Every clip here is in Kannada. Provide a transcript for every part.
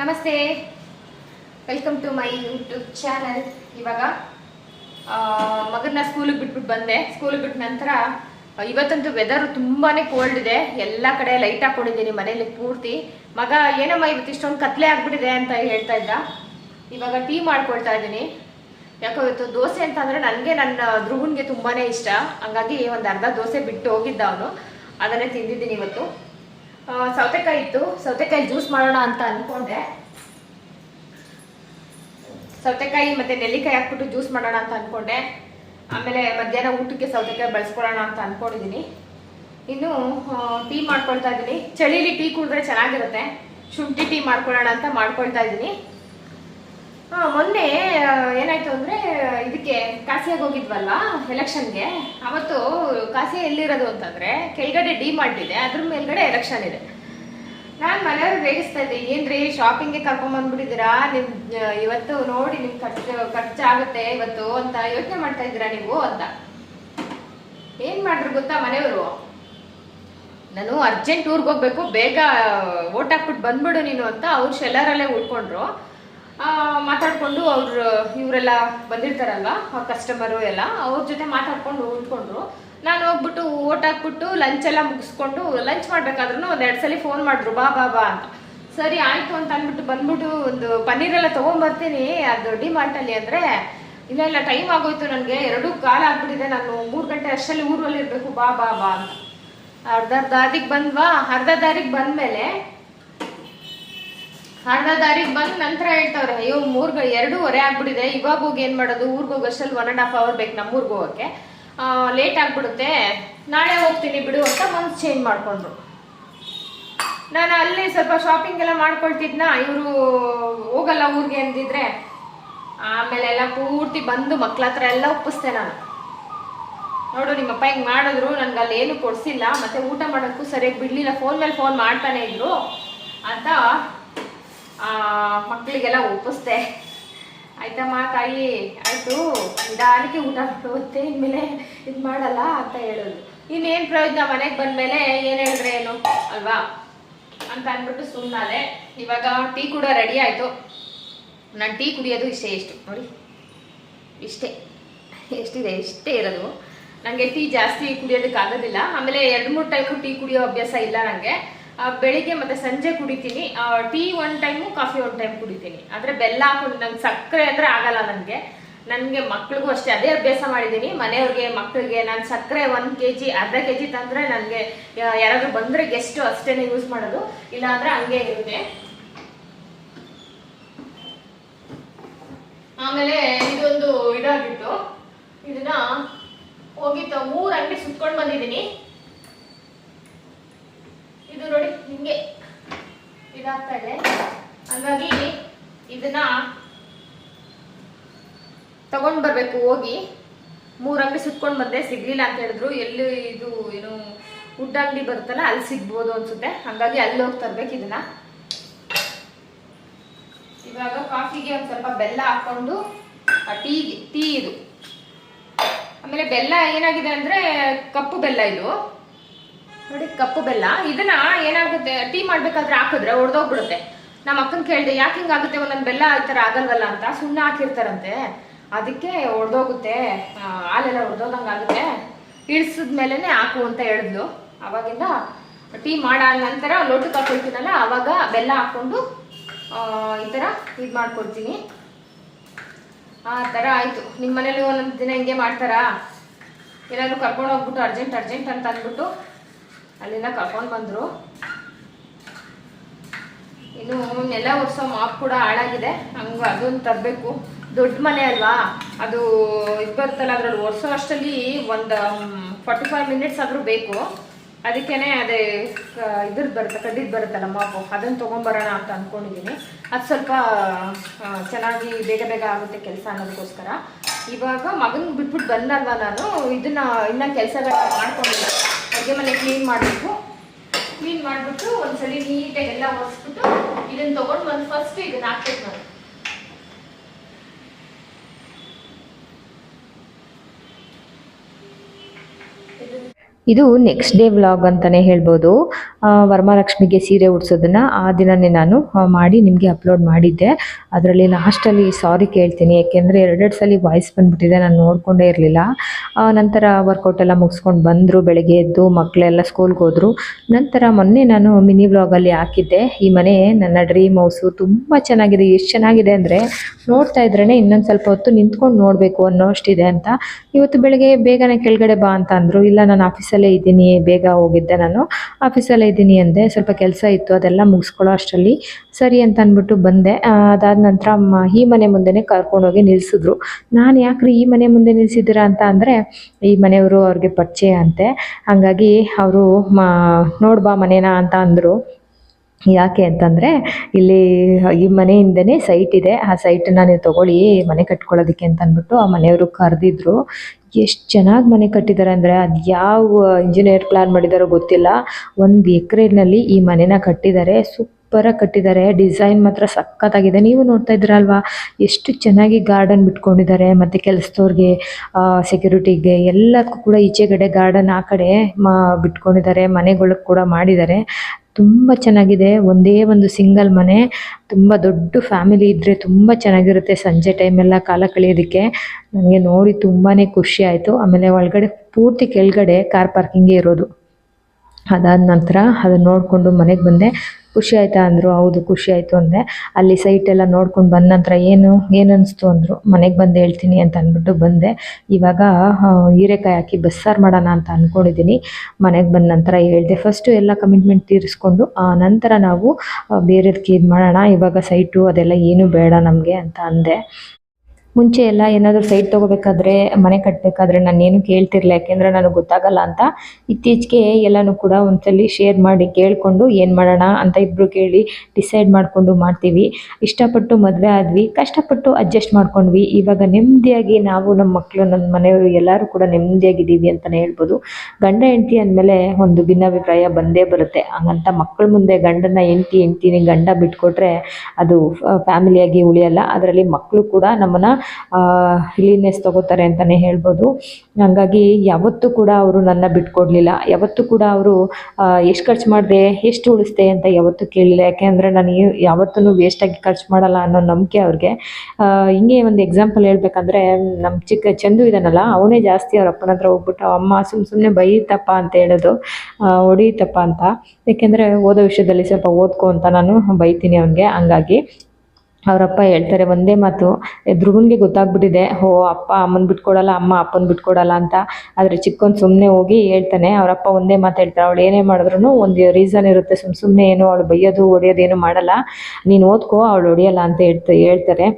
ನಮಸ್ತೆ. Welcome to my YouTube channel ಇವಾಗ ಮಗನ ಸ್ಕೂಲಿಗೆ ಬಿಟ್ಬಿಟ್ಟು ಬಂದೆ. ಸ್ಕೂಲಿಗೆ ಬಿಟ್ಟ ನಂತರ, ಇವತ್ತಂತೂ ವೆದರ್ ತುಂಬಾನೇ ಕೋಲ್ಡ್ ಇದೆ. ಎಲ್ಲ ಕಡೆ ಲೈಟ್ ಹಾಕೊಂಡಿದ್ದೀನಿ, ಮನೇಲಿ ಪೂರ್ತಿ. ಮಗ, ಏನಮ್ಮ ಇವತ್ತು ಇಷ್ಟೊಂದು ಕತ್ಲೆ ಆಗ್ಬಿಟ್ಟಿದೆ ಅಂತ ಹೇಳ್ತಾ ಇದ್ದ? ಇವಾಗ ಟೀ ಮಾಡ್ಕೊಳ್ತಾ ಇದ್ದೀನಿ. ಯಾಕೋ ಇವತ್ತು ದೋಸೆ ಅಂತ ಅಂದ್ರೆ ನನಗೆ ನನ್ನ ಧ್ರುವನ್ಗೆ ತುಂಬಾನೇ ಇಷ್ಟ. ಹಂಗಾಗಿ ಒಂದು ಅರ್ಧ ದೋಸೆ ಬಿಟ್ಟು ಹೋಗಿದ್ದ ಅವನು. ಅದನ್ನೇ ತಿಂದಿದ್ದೀನಿ ಇವತ್ತು. ಸೌತೆಕಾಯಿ ಇತ್ತು. ಸೌತೆಕಾಯಿ ಜ್ಯೂಸ್ ಮಾಡೋಣ ಅಂತ ಅನ್ಕೊಂಡೆ. ಸೌತೆಕಾಯಿ ಮತ್ತೆ ನೆಲ್ಲಿಕಾಯಿ ಹಾಕ್ಬಿಟ್ಟು ಜ್ಯೂಸ್ ಮಾಡೋಣ ಅಂತ ಅನ್ಕೊಂಡೆ. ಆಮೇಲೆ ಮಧ್ಯಾಹ್ನ ಊಟಕ್ಕೆ ಸೌತೆಕಾಯಿ ಬಳಸ್ಕೊಳ್ಳೋಣ ಅಂತ ಅನ್ಕೊಂಡಿದ್ದೀನಿ ಇನ್ನು ಟೀ ಮಾಡ್ಕೊಳ್ತಾ ಇದ್ದೀನಿ. ಚಳಿಲಿ ಟೀ ಕುಡಿದ್ರೆ ಚೆನ್ನಾಗಿರುತ್ತೆ. ಶುಂಠಿ ಟೀ ಮಾಡ್ಕೊಳ್ಳೋಣ ಅಂತ ಮಾಡ್ಕೊಳ್ತಾ ಇದ್ದೀನಿ. ಮೊನ್ನೆ ಏನಾಯ್ತು ಅಂದ್ರೆ, ಇದಕ್ಕೆ ಕಾಸಿಯಾಗಿ ಹೋಗಿದ್ವಲ್ಲ, ಎಲೆಕ್ಷನ್ಗೆ. ಅವತ್ತು ಕಾಸಿಯ ಎಲ್ಲಿರೋದು ಅಂತಂದ್ರೆ, ಕೆಳಗಡೆ ಡಿ ಇದೆ, ಅದ್ರ ಮೇಲ್ಗಡೆ ಎಲೆಕ್ಷನ್ ಇದೆ. ನಾನು ಮನೆಯವ್ರಿಗೆ ರೇಗಿಸ್ತಾ ಇದ್ದೆ, ಏನ್ರಿ ಶಾಪಿಂಗ್ಗೆ ಕರ್ಕೊಂಬಂದ್ಬಿಟ್ಟಿದ್ದೀರಾ? ನಿಮ್ ಇವತ್ತು ನೋಡಿ ನಿಮ್ ಖರ್ಚು, ಖರ್ಚಾಗುತ್ತೆ, ಇವತ್ತು ಅಂತ ಯೋಚನೆ ಮಾಡ್ತಾ ಇದ್ದೀರಾ ನೀವು? ಅಂತ. ಏನ್ ಮಾಡ್ರು ಗೊತ್ತಾ ಮನೆಯವರು? ನಾನು ಅರ್ಜೆಂಟ್ ಊರಿಗೆ ಹೋಗ್ಬೇಕು, ಬೇಗ ಓಟ್ ಹಾಕ್ಬಿಟ್ಟು ಬಂದ್ಬಿಡು ನೀನು ಅಂತ ಅವ್ರು ಶೆಲ್ಲರಲ್ಲೇ ಉಳ್ಕೊಂಡ್ರು. ಮಾತಾಡ್ಕೊಂಡು ಅವರು, ಇವರೆಲ್ಲ ಬಂದಿರ್ತಾರಲ್ವ ಕಸ್ಟಮರು ಎಲ್ಲ, ಅವ್ರ ಜೊತೆ ಮಾತಾಡ್ಕೊಂಡು ಉಳ್ಕೊಂಡ್ರು ನಾನು ಹೋಗ್ಬಿಟ್ಟು ಓಟ್ ಹಾಕ್ಬಿಟ್ಟು ಲಂಚ್ ಎಲ್ಲ ಮುಗಿಸ್ಕೊಂಡು ಲಂಚ್ ಮಾಡ್ಬೇಕಾದ್ರೂ ಒಂದು ಎರಡು ಸಲ ಫೋನ್ ಮಾಡಿದ್ರು, ಬಾ ಬಾ ಬಾ ಅಂತ. ಸರಿ, ಆಯ್ತು ಅಂತ ಅಂದ್ಬಿಟ್ಟು ಬಂದ್ಬಿಟ್ಟು ಒಂದು ಪನ್ನೀರ್ ಎಲ್ಲ ತಗೊಂಡ್ಬರ್ತೀನಿ ಅದು ಡಿಮಾರ್ಟಲ್ಲಿ ಅಂದ್ರೆ ಇಲ್ಲ ಇಲ್ಲ ಟೈಮ್ ಆಗೋಯ್ತು ನನಗೆ, ಎರಡು ಕಾಲ ಆಗ್ಬಿಟ್ಟಿದೆ, ನಾನು ಮೂರು ಗಂಟೆ ಅಷ್ಟರಲ್ಲಿ ಊರಲ್ಲಿ ಇರಬೇಕು ಬಾ ಬಾ ಬಾ ಅಂತ. ಅರ್ಧ ದಾರಿಗೆ ಬಂದ್ವಾ, ಅರ್ಧ ದಾರಿಗೆ ಬಂದ್ಮೇಲೆ ಅರ್ಧ ದಾರಿಗೆ ಬಂದು ನಂತರ ಹೇಳ್ತಾವ್ರೆ, ಅಯ್ಯೋ ಮೂರ್ ಎರಡೂವರೆ ಆಗ್ಬಿಟ್ಟಿದೆ. ಇವಾಗ ಹೋಗಿ ಏನ್ ಮಾಡೋದು? ಊರ್ಗ್ ಹೋಗೋಷ್ಟಲ್ಲಿ ಒನ್ ಅಂಡ್ ಹಾಫ್ ಅವರ್ ಬೇಕು ನಮ್ಮ ಹೋಗಕ್ಕೆ. ಲೇಟ್ ಆಗ್ಬಿಡುತ್ತೆ. ನಾಳೆ ಹೋಗ್ತೀನಿ ಬಿಡು ಅಂತ ಮನ್ಸ್ ಚೇಂಜ್ ಮಾಡ್ಕೊಂಡ್ರು. ನಾನು ಅಲ್ಲಿ ಸ್ವಲ್ಪ ಶಾಪಿಂಗ್ ಎಲ್ಲ ಮಾಡ್ಕೊಳ್ತಿದ್ನ. ಇವರು ಹೋಗಲ್ಲ ಊರಿಗೆ ಅಂದಿದ್ರೆ. ಆಮೇಲೆ ಎಲ್ಲ ಪೂರ್ತಿ ಬಂದು ಮಕ್ಳ ಹತ್ರ ಎಲ್ಲ ಒಪ್ಪಿಸ್ದೆ ನಾನು. ನೋಡು ನಿಮ್ಮಪ್ಪ ಹಿಂಗೆ ಮಾಡಿದ್ರು, ನನ್ಗೆ ಅಲ್ಲಿ ಏನು ಕೊಡಿಸಿಲ್ಲ. ಮತ್ತೆ ಊಟ ಮಾಡೋಕ್ಕೂ ಸರಿಯಾಗಿ ಬಿಡ್ಲಿಲ್ಲ. ಫೋನ್ ಮೇಲೆ ಫೋನ್ ಮಾಡ್ತಾನೆ ಇದ್ರು. ಅಂತ ಆ, ಮಕ್ಳಿಗೆಲ್ಲ ಒಪ್ಪಿಸ್ದೆ. ಆಯ್ತಮ್ಮ ತಾಯಿ ಆಯಿತು. ನಿಧಾನಕ್ಕೆ ಊಟ ಮಾಡುತ್ತೆ ಇನ್ಮೇಲೆ ಇದು ಮಾಡಲ್ಲ ಅಂತ ಹೇಳೋದು. ಇನ್ನೇನು ಪ್ರಯೋಜನ ಮನೆಗೆ ಬಂದಮೇಲೆ ಏನು ಹೇಳಿದ್ರೆ ಏನು? ಅಲ್ವಾ? ಅಂತ ಅಂದ್ಬಿಟ್ಟು ಸುಮ್ಮನಾದೆ ಇವಾಗ ಟೀ ಕೂಡ ರೆಡಿ ಆಯಿತು. ನಾನು ಟೀ ಕುಡಿಯೋದು ಇಷ್ಟೇ ಎಷ್ಟು? ನೋಡಿ. ಇಷ್ಟೇ. ಎಷ್ಟಿದೆ? ಇಷ್ಟೇ ಇರೋದು. ನನಗೆ ಟೀ ಜಾಸ್ತಿ ಕುಡಿಯೋದಕ್ಕೆ ಆಗೋದಿಲ್ಲ. ಆಮೇಲೆ ಎರಡು ಮೂರು ಟೈಮು ಟೀ ಕುಡಿಯೋ ಅಭ್ಯಾಸ ಇಲ್ಲ ನನಗೆ ಬೆಳಿಗ್ಗೆ ಮತ್ತೆ ಸಂಜೆ ಕುಡಿತೀನಿ. Tea one time coffee one time ಕುಡಿತೀನಿ. ಆದರೆ ಬೆಲ್ಲ ಹಾಕೊಂಡು ನಂಗೆ ಸಕ್ಕರೆ ಅಂದ್ರೆ ಆಗಲ್ಲ ನನಗೆ ನನಗೆ ಮಕ್ಳಿಗೂ ಅಷ್ಟೇ, ಅದೇ ಅಭ್ಯಾಸ ಮಾಡಿದ್ದೀನಿ. ಮನೆಯವ್ರಿಗೆ ಮಕ್ಕಳಿಗೆ ನಾನು ಸಕ್ಕರೆ ಒಂದು ಕೆ ಜಿ ಅರ್ಧ ಕೆ ಜಿ ತಂದರೆ ನನಗೆ ಯಾರಾದರೂ ಬಂದರೆ ಗೆಸ್ಟು ಅಷ್ಟೇನೆ ಯೂಸ್ ಮಾಡೋದು. ಇಲ್ಲ ಅಂದ್ರೆ ಹಂಗೆ ಇರುತ್ತೆ. ಆಮೇಲೆ ಇದೊಂದು ಇದಾಗಿತ್ತು. ಇದನ್ನ ಹೋಗಿತ್ತು ಮೂರ್ ಅಂಗಡಿ ಸುತ್ಕೊಂಡು ಬಂದಿದ್ದೀನಿ. ಇದು ನೋಡಿ ಹಿಂಗೆ ಇದಾಗ್ತಾ ಇದೆ ಹಂಗಾಗಿ ಇದನ್ನ ತಗೊಂಡ್ ಬರ್ಬೇಕು, ಹೋಗಿ. ಮೂರ್ ಅಂಗಡಿ ಸುತ್ಕೊಂಡ್ ಬಂದೆ, ಸಿಗ್ಲಿಲ್ಲ ಅಂತ ಹೇಳಿದ್ರು. ಎಲ್ಲಿ ಇದು ಏನು ವುಡ್ ಅಂಗಡಿ ಬರುತ್ತಲ್ಲ, ಅಲ್ಲಿ ಸಿಗ್ಬೋದು ಅನ್ಸುತ್ತೆ. ಹಂಗಾಗಿ ಅಲ್ಲಿ ಹೋಗಿ ತರ್ಬೇಕು ಇದನ್ನ. ಇವಾಗ ಕಾಫಿಗೆ ಒಂದು ಸ್ವಲ್ಪ ಬೆಲ್ಲ ಹಾಕೊಂಡು ಟೀಗೆ ಟೀ ಇದು. ಆಮೇಲೆ ಬೆಲ್ಲ ಏನಾಗಿದೆ ಅಂದ್ರೆ, ಕಪ್ಪು ಬೆಲ್ಲ ಇದು. ನೋಡಿ ಕಪ್ಪು ಬೆಲ್ಲ. ಇದನ್ನ ಏನಾಗುತ್ತೆ? ಟೀ ಮಾಡ್ಬೇಕಾದ್ರೆ ಹಾಕಿದ್ರೆ ಒಡೆದೋಗ್ಬಿಡುತ್ತೆ. ನಮ್ಮ ಅಕ್ಕನ ಕೇಳಿದೆ ಯಾಕೆ ಹಿಂಗಾಗುತ್ತೆ? ಒಂದೊಂದು ಬೆಲ್ಲ ಈ ಥರ ಆಗಲ್ವಲ್ಲ ಅಂತ ಸುಮ್ಮನೆ ಹಾಕಿರ್ತಾರಂತೆ. ಅದಕ್ಕೆ ಒಡೆದೋಗುತ್ತೆ. ಹಾಲೆಲ್ಲ ಒಡೆದೋದಂಗೆ ಆಗುತ್ತೆ. ಇಳಿಸಿದ್ಮೇಲೆ ಹಾಕು ಅಂತ ಹೇಳಿದ್ಲು. ಅವಾಗಿಂದ ಟೀ ಮಾಡ ನಂತರ ಲೋಟಕ್ಕೆ ಹಾಕೊಳ್ತೀನಲ್ಲ ಅವಾಗ ಬೆಲ್ಲ ಹಾಕೊಂಡು ಆ, ಈ ಥರ ಇದು ಮಾಡ್ಕೊಡ್ತೀನಿ. ಆ ಥರ ಆಯಿತು. ನಿಮ್ಮ ಮನೇಲಿ ಒಂದೊಂದು ದಿನ ಹಿಂಗೆ ಮಾಡ್ತಾರಾ? ಏನಾದ್ರು ಕರ್ಕೊಂಡು ಹೋಗ್ಬಿಟ್ಟು ಅರ್ಜೆಂಟ್ ಅರ್ಜೆಂಟ್ ಅಂತ ಅಂದ್ಬಿಟ್ಟು ಅಲ್ಲಿಂದ ಕರ್ಕೊಂಡು ಬಂದರು. ಇನ್ನು ನೆಲ ಒರ್ಸೋ ಮಾಪ್ ಕೂಡ ಹಾಳಾಗಿದೆ. ಹಂಗೆ ಅದೊಂದು ತರಬೇಕು. ದೊಡ್ಡ ಮನೆ ಅಲ್ವಾ? ಅದು ಇದು ಬರುತ್ತಲ್ಲ ಅದರಲ್ಲಿ ಒರ್ಸೋ ಅಷ್ಟಲ್ಲಿ ಒಂದು ಫಾರ್ಟಿ ಫೈವ್ ಮಿನಿಟ್ಸ್ ಆದರೂ ಬೇಕು. ಅದಕ್ಕೇನೆ ಅದೇ ಇದ್ರದ್ದು ಬರುತ್ತೆ ಕಡ್ಡಿದ್ದು ಬರುತ್ತಲ್ಲ ಮಾಪು. ಅದನ್ನು ತೊಗೊಂಬರೋಣ ಅಂತ ಅಂದ್ಕೊಂಡಿದ್ದೀನಿ ಅದು ಸ್ವಲ್ಪ ಚೆನ್ನಾಗಿ ಬೇಗ ಬೇಗ ಆಗುತ್ತೆ ಕೆಲಸ ಅನ್ನೋದಕ್ಕೋಸ್ಕರ. ಇವಾಗ ಮಗನ ಬಿಟ್ಬಿಟ್ಟು ಬಂದಲ್ವಾ ನಾನು? ಇದನ್ನ ಇನ್ನ ಕೆಲಸಗಳನ್ನ ಮಾಡ್ಕೊಂಡಿಲ್ಲ. ಅಡುಗೆ ಮನೆ ಕ್ಲೀನ್ ಮಾಡಬೇಕು ಕ್ಲೀನ್ ಮಾಡಿಬಿಟ್ಟು ಒಂದ್ಸಲಿ ನೀಟಾಗಿ ಎಲ್ಲ ಒರೆಸ್ಬಿಟ್ಟು ಇದನ್ನ ತೊಗೊಂಡು ಒಂದು ಫಸ್ಟ್ ಇದನ್ನ ಹಾಕ್ಬೇಕು ನಾನು ಇದು ನೆಕ್ಸ್ಟ್ ಡೇ ವ್ಲಾಗ್ ಅಂತಾನೆ ಹೇಳ್ಬೋದು. ವರಮಹಾಲಕ್ಷ್ಮಿಗೆ ಸೀರೆ ಉಡ್ಸೋದನ್ನು ಆ ದಿನನೇ ನಾನು ಮಾಡಿ ನಿಮಗೆ ಅಪ್ಲೋಡ್ ಮಾಡಿದ್ದೆ. ಅದರಲ್ಲಿ ಲಾಸ್ಟಲ್ಲಿ ಸಾರಿ ಕೇಳ್ತೀನಿ, ಯಾಕೆಂದರೆ ಎರಡೆರಡು ಸಲ ವಾಯ್ಸ್ ಬಂದುಬಿಟ್ಟಿದೆ, ನಾನು ನೋಡಿಕೊಂಡೇ ಇರಲಿಲ್ಲ. ನಂತರ ವರ್ಕೌಟ್ ಎಲ್ಲ ಮುಗಿಸ್ಕೊಂಡು ಬಂದರು, ಬೆಳಗ್ಗೆ ಎದ್ದು ಮಕ್ಕಳೆಲ್ಲ ಸ್ಕೂಲ್ಗೆ ಹೋದರು. ನಂತರ ಮೊನ್ನೆ ನಾನು ಮಿನಿ ವ್ಲಾಗಲ್ಲಿ ಹಾಕಿದ್ದೆ. ಈ ಮನೆ ನನ್ನ ಡ್ರೀಮ್ ಹೌಸು ತುಂಬ ಚೆನ್ನಾಗಿದೆ. ಎಷ್ಟು ಚೆನ್ನಾಗಿದೆ ಅಂದರೆ, ನೋಡ್ತಾ ಇದ್ರೇ ಇನ್ನೊಂದು ಸ್ವಲ್ಪ ಹೊತ್ತು ನಿಂತ್ಕೊಂಡು ನೋಡಬೇಕು ಅನ್ನೋ ಅಷ್ಟಿದೆ ಅಂತ. ಇವತ್ತು ಬೆಳಗ್ಗೆ ಬೇಗನೆ ಕೆಳಗಡೆ ಬಾ ಅಂತ ಅಂದರು. ಇಲ್ಲ, ನಾನು ಆಫೀಸಲ್ಲೇ ಇದ್ದೀನಿ, ಬೇಗ ಹೋಗಿದ್ದೆ ನಾನು. ಆಫೀಸಲ್ಲೇ ಇದ್ದೀನಿ ಅಂದೆ, ಸ್ವಲ್ಪ ಕೆಲಸ ಇತ್ತು, ಅದೆಲ್ಲ ಮುಗಿಸ್ಕೊಳ್ಳೋ ಅಷ್ಟರಲ್ಲಿ ಸರಿ ಅಂತ ಅಂದ್ಬಿಟ್ಟು ಬಂದೆ ಅದಾದ ನಂತರ ಈ ಮನೆ ಮುಂದೆನೇ ಕರ್ಕೊಂಡೋಗಿ ನಿಲ್ಲಿಸಿದ್ರು ನಾನು ಯಾಕ್ರಿ ಈ ಮನೆ ಮುಂದೆ ನಿಲ್ಲಿಸಿದ್ದೀರಾ ಅಂತ ಅಂದರೆ, ಈ ಮನೆಯವರು ಅವ್ರಿಗೆ ಪರಿಚಯ ಅಂತೆ. ಹಾಗಾಗಿ ಅವರು ನೋಡ್ಬಾ ಮನೇನ ಅಂತ ಅಂದರು. ಯಾಕೆ ಅಂತಂದರೆ ಇಲ್ಲಿ ಈ ಮನೆಯಿಂದನೇ ಸೈಟ್ ಇದೆ. ಆ ಸೈಟನ್ನು ನೀವು ತೊಗೊಳ್ಳಿ, ಮನೆ ಕಟ್ಕೊಳ್ಳೋದಕ್ಕೆ ಅಂತ ಅಂದ್ಬಿಟ್ಟು ಆ ಮನೆಯವರು ಕರೆದಿದ್ರು. ಎಷ್ಟು ಚೆನ್ನಾಗಿ ಮನೆ ಕಟ್ಟಿದ್ದಾರೆ ಅಂದರೆ ಅದು ಯಾವ ಇಂಜಿನಿಯರ್ ಪ್ಲ್ಯಾನ್ ಮಾಡಿದಾರೋ ಗೊತ್ತಿಲ್ಲ. ಒಂದು ಎಕ್ರೆನಲ್ಲಿ ಈ ಮನೆನ ಕಟ್ಟಿದ್ದಾರೆ ಸೂಪರಾಗಿ ಕಟ್ಟಿದ್ದಾರೆ ಡಿಸೈನ್ ಮಾತ್ರ ಸಖತ್ತಾಗಿದೆ. ನೀವು ನೋಡ್ತಾ ಇದ್ದೀರಲ್ವಾ? ಎಷ್ಟು ಚೆನ್ನಾಗಿ ಗಾರ್ಡನ್ ಬಿಟ್ಕೊಂಡಿದ್ದಾರೆ ಮತ್ತು ಕೆಲಸದವ್ರಿಗೆ ಸೆಕ್ಯೂರಿಟಿಗೆ ಎಲ್ಲಕ್ಕೂ ಕೂಡ ಈಚೆಗಡೆ ಗಾರ್ಡನ್ ಆ ಕಡೆ ಮಾ ಬಿಟ್ಕೊಂಡಿದ್ದಾರೆ ಮನೆಗಳಿಗೆ ಕೂಡ ಮಾಡಿದ್ದಾರೆ ತುಂಬ ಚೆನ್ನಾಗಿದೆ. ಒಂದೇ ಒಂದು ಸಿಂಗಲ್ ಮನೆ. ತುಂಬ ದೊಡ್ಡ ಫ್ಯಾಮಿಲಿ ಇದ್ದರೆ ತುಂಬ ಚೆನ್ನಾಗಿರುತ್ತೆ ಸಂಜೆ ಟೈಮೆಲ್ಲ ಕಾಲ ಕಳೆಯೋದಕ್ಕೆ. ನನಗೆ ನೋಡಿ ತುಂಬಾ ಖುಷಿ ಆಯಿತು. ಆಮೇಲೆ ಒಳಗಡೆ ಪೂರ್ತಿ ಕೆಳಗಡೆ ಕಾರ್ ಪಾರ್ಕಿಂಗೇ ಇರೋದು. ಅದಾದ ನಂತರ ಅದನ್ನು ನೋಡಿಕೊಂಡು ಮನೆಗೆ ಬಂದೆ. ಖುಷಿ ಆಯ್ತಾ ಅಂದರು, ಹೌದು ಖುಷಿ ಆಯಿತು ಅಂದೆ. ಅಲ್ಲಿ ಸೈಟ್ ಎಲ್ಲ ನೋಡ್ಕೊಂಡು ಬಂದ ನಂತರ ಏನು ಏನು ಅಂದರು, ಮನೆಗೆ ಬಂದು ಹೇಳ್ತೀನಿ ಅಂತ ಅಂದ್ಬಿಟ್ಟು ಬಂದೆ. ಇವಾಗ ಹೀರೆಕಾಯಿ ಹಾಕಿ ಬಸ್ಸಾರು ಮಾಡೋಣ ಅಂತ ಅಂದ್ಕೊಂಡಿದ್ದೀನಿ ಮನೆಗೆ ಬಂದ ನಂತರ ಹೇಳಿದೆ. ಫಸ್ಟು ಎಲ್ಲ ಕಮಿಟ್ಮೆಂಟ್ ತೀರಿಸ್ಕೊಂಡು, ಆ, ನಂತರ ನಾವು ಬೇರೆದಕ್ಕೆ ಇದು ಮಾಡೋಣ. ಇವಾಗ ಸೈಟು ಅದೆಲ್ಲ ಏನು ಬೇಡ ನಮಗೆ ಅಂತ ಅಂದೆ. ಮುಂಚೆ ಎಲ್ಲ ಏನಾದರೂ ಸೈಟ್ ತೊಗೋಬೇಕಾದ್ರೆ, ಮನೆ ಕಟ್ಟಬೇಕಾದ್ರೆ ನಾನೇನು ಕೇಳ್ತಿರ್ಲಿಲ್ಲ. ಯಾಕೆಂದರೆ ನನಗೆ ಗೊತ್ತಾಗಲ್ಲ ಅಂತ. ಇತ್ತೀಚೆಗೆ ಎಲ್ಲನೂ ಕೂಡ ಒಂದ್ಸಲಿ ಶೇರ್ ಮಾಡಿ ಕೇಳಿಕೊಂಡು ಏನು ಮಾಡೋಣ ಅಂತ ಇಬ್ಬರು ಕೇಳಿ ಡಿಸೈಡ್ ಮಾಡಿಕೊಂಡು ಮಾಡ್ತೀವಿ. ಇಷ್ಟಪಟ್ಟು ಮದುವೆ ಆದ್ವಿ. ಕಷ್ಟಪಟ್ಟು ಅಡ್ಜಸ್ಟ್ ಮಾಡ್ಕೊಂಡ್ವಿ. ಇವಾಗ ನೆಮ್ಮದಿಯಾಗಿ ನಾವು ನಮ್ಮ ಮಕ್ಕಳು ನನ್ನ ಮನೆಯವರು ಎಲ್ಲರೂ ಕೂಡ ನೆಮ್ಮದಿಯಾಗಿದ್ದೀವಿ ಅಂತಲೇ ಹೇಳ್ಬೋದು. ಗಂಡ ಹೆಂಡತಿ ಅಂದಮೇಲೆ ಒಂದು ಭಿನ್ನಾಭಿಪ್ರಾಯ ಬಂದೇ ಬರುತ್ತೆ. ಹಂಗಂತ ಮಕ್ಕಳ ಮುಂದೆ ಗಂಡನ ಹೆಂಡತಿ, ಹೆಂಡ್ತಿನಿ ಗಂಡ ಬಿಟ್ಕೊಟ್ರೆ ಅದು ಫ್ಯಾಮಿಲಿಯಾಗಿ ಉಳಿಯಲ್ಲ. ಅದರಲ್ಲಿ ಮಕ್ಕಳು ಕೂಡ ನಮ್ಮನ್ನು ಇಲಿನೆಸ್ ತಗೋತಾರೆ ಅಂತಲೇ ಹೇಳ್ಬೋದು. ಹಾಗಾಗಿ ಯಾವತ್ತೂ ಕೂಡ ಅವರು ನನ್ನ ಬಿಟ್ಕೊಡ್ಲಿಲ್ಲ. ಯಾವತ್ತೂ ಕೂಡ ಅವರು ಎಷ್ಟು ಖರ್ಚು ಮಾಡಿದೆ, ಎಷ್ಟು ಉಳಿಸ್ದೆ ಅಂತ ಯಾವತ್ತೂ ಕೇಳಿಲ್ಲ. ಯಾಕೆಂದರೆ ನಾನು ಯಾವತ್ತೂ ವೇಸ್ಟಾಗಿ ಖರ್ಚು ಮಾಡಲ್ಲ ಅನ್ನೋ ನಂಬಿಕೆ ಅವ್ರಿಗೆ. ಹಿಂಗೆ ಒಂದು ಎಕ್ಸಾಂಪಲ್ ಹೇಳ್ಬೇಕಂದ್ರೆ ನಮ್ಮ ಚಿಕ್ಕ ಚಂದು ಇದ್ದಾನಲ್ಲ ಅವನೇ ಜಾಸ್ತಿ ಅವ್ರ ಅಪ್ಪನ ಹತ್ರ ಹೋಗ್ಬಿಟ್ಟು, ಅಮ್ಮ ಸುಮ್ಮ ಸುಮ್ಮನೆ ಬೈತಪ್ಪ ಅಂತ ಹೇಳೋದು ಹೊಡೀತಪ್ಪ ಅಂತ. ಯಾಕೆಂದರೆ ಓದೋ ವಿಷಯದಲ್ಲಿ ಸ್ವಲ್ಪ ಓದ್ಕೊ ಅಂತ ನಾನು ಬೈತೀನಿ ಅವನಿಗೆ. ಹಂಗಾಗಿ ಅವರಪ್ಪ ಹೇಳ್ತಾರೆ, ಒಂದೇ ಮಾತು ಧ್ರುವನ್ಗೆ ಗೊತ್ತಾಗ್ಬಿಟ್ಟಿದೆ. ಓ ಅಪ್ಪ ಅಮ್ಮನ ಬಿಟ್ಕೊಡಲ್ಲ, ಅಮ್ಮ ಅಪ್ಪನ ಬಿಟ್ಕೊಡಲ್ಲ ಅಂತ. ಆದರೆ ಚಿಕ್ಕನ್ ಸುಮ್ಮನೆ ಹೋಗಿ ಹೇಳ್ತಾನೆ, ಅವರಪ್ಪ ಒಂದೇ ಮಾತು ಹೇಳ್ತಾರೆ. ಅವಳು ಏನೇ ಮಾಡಿದ್ರು ಒಂದು ರೀಸನ್ ಇರುತ್ತೆ. ಸುಮ್ಮ ಸುಮ್ಮನೆ ಏನು, ಅವಳು ಬೈಯೋದು, ಹೊಡೆಯೋದು ಏನು ಮಾಡಲ್ಲ. ನೀನು ಓದ್ಕೋ, ಅವಳು ಹೊಡೆಯಲ್ಲ ಅಂತ ಹೇಳ್ತಾ, ಹೇಳ್ತಾರೆ.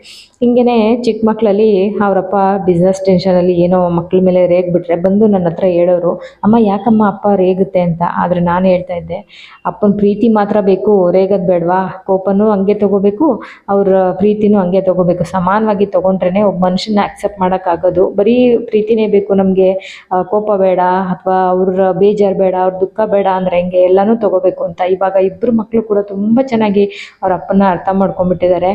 ಹಿಂಗೇ ಚಿಕ್ಕ ಮಕ್ಕಳಲ್ಲಿ ಅವರಪ್ಪ ಬಿಸ್ನೆಸ್ ಟೆನ್ಷನಲ್ಲಿ ಏನೋ ಮಕ್ಳ ಮೇಲೆ ರೇಗ್ಬಿಟ್ರೆ ಬಂದು ನನ್ನ ಹತ್ರ ಹೇಳೋರು, ಅಮ್ಮ, ಯಾಕಮ್ಮ ಅಪ್ಪ ರೇಗುತ್ತೆ ಅಂತ? ಆದರೆ ನಾನು ಹೇಳ್ತಾ ಇದ್ದೆ, ಅಪ್ಪನ ಪ್ರೀತಿ ಮಾತ್ರ ಬೇಕು, ರೇಗದ್ ಬೇಡವಾ? ಕೋಪನೂ ಹಂಗೆ ತಗೋಬೇಕು. ಅವ್ರ ಪ್ರೀತಿನೂ ಹಂಗೆ ತಗೋಬೇಕು. ಸಮಾನವಾಗಿ ತೊಗೊಂಡ್ರೆ ಒಬ್ಬ ಮನುಷ್ಯನ ಆಕ್ಸೆಪ್ಟ್ ಮಾಡೋಕ್ಕಾಗೋದು. ಬರೀ ಪ್ರೀತಿನೇ ಬೇಕು ನಮಗೆ. ಕೋಪ ಬೇಡ ಅಥವಾ ಅವ್ರ ಬೇಜಾರು ಬೇಡ, ಅವ್ರ ದುಃಖ ಬೇಡ ಅಂದರೆ ಹೆಂಗೆ? ಎಲ್ಲನೂ ತಗೋಬೇಕು ಅಂತ. ಇವಾಗ ಇಬ್ಬರು ಮಕ್ಕಳು ಕೂಡ ತುಂಬ ಚೆನ್ನಾಗಿ ಅವ್ರ ಅಪ್ಪನ ಅರ್ಥ ಮಾಡ್ಕೊಂಡ್ಬಿಟ್ಟಿದ್ದಾರೆ.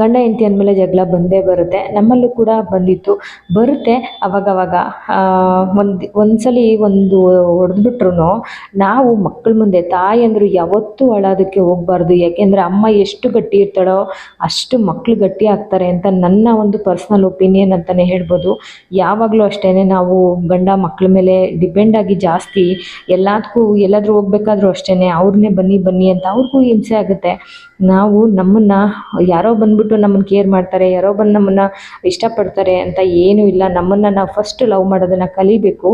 ಗಂಡ ಹೆಂಡತಿ ಅಂದಮೇಲೆ ಜಗಳ ಬಂದೇ ಬರುತ್ತೆ. ನಮ್ಮಲ್ಲೂ ಕೂಡ ಬಂದಿತ್ತು. ಬರುತ್ತೆ ಅವಾಗವಾಗ. ಒಂದು, ಒಂದ್ಸಲಿ ಒಂದು ಹೊಡೆದ್ಬಿಟ್ರು ನಾವು ಮಕ್ಕಳ ಮುಂದೆ, ತಾಯಿ ಅಂದರು ಯಾವತ್ತೂ ಅಳೋದಕ್ಕೆ ಹೋಗ್ಬಾರ್ದು. ಯಾಕೆಂದರೆ ಅಮ್ಮ ಎಷ್ಟು ಗಟ್ಟಿ ಇರ್ತಾಳೋ ಅಷ್ಟು ಮಕ್ಕಳು ಗಟ್ಟಿ ಆಗ್ತಾರೆ ಅಂತ ನನ್ನ ಒಂದು ಪರ್ಸ್ನಲ್ ಒಪಿನಿಯನ್ ಅಂತಲೇ ಹೇಳ್ಬೋದು. ಯಾವಾಗಲೂ ಅಷ್ಟೇ ನಾವು ಗಂಡ ಮಕ್ಕಳ ಮೇಲೆ ಡಿಪೆಂಡ್ ಆಗಿ ಜಾಸ್ತಿ ಎಲ್ಲದಕ್ಕೂ ಎಲ್ಲಾದರೂ ಹೋಗ್ಬೇಕಾದ್ರೂ ಅಷ್ಟೇ ಅವ್ರನ್ನೇ ಬನ್ನಿ ಬನ್ನಿ ಅಂತ ಅವ್ರಿಗೂ ಹಿಂಸೆ ಆಗುತ್ತೆ. ನಾವು ನಮ್ಮನ್ನು ಯಾರೋ ಬಂದ್ಬಿಟ್ಟು ನಮ್ಮನ್ನು ಕೇರ್ ಮಾಡ್ತಾರೆ, ಯಾರೋ ಬಂದು ನಮ್ಮನ್ನು ಇಷ್ಟಪಡ್ತಾರೆ ಅಂತ ಏನೂ ಇಲ್ಲ. ನಮ್ಮನ್ನು ನಾವು ಫಸ್ಟ್ ಲವ್ ಮಾಡೋದನ್ನು ಕಲಿಬೇಕು.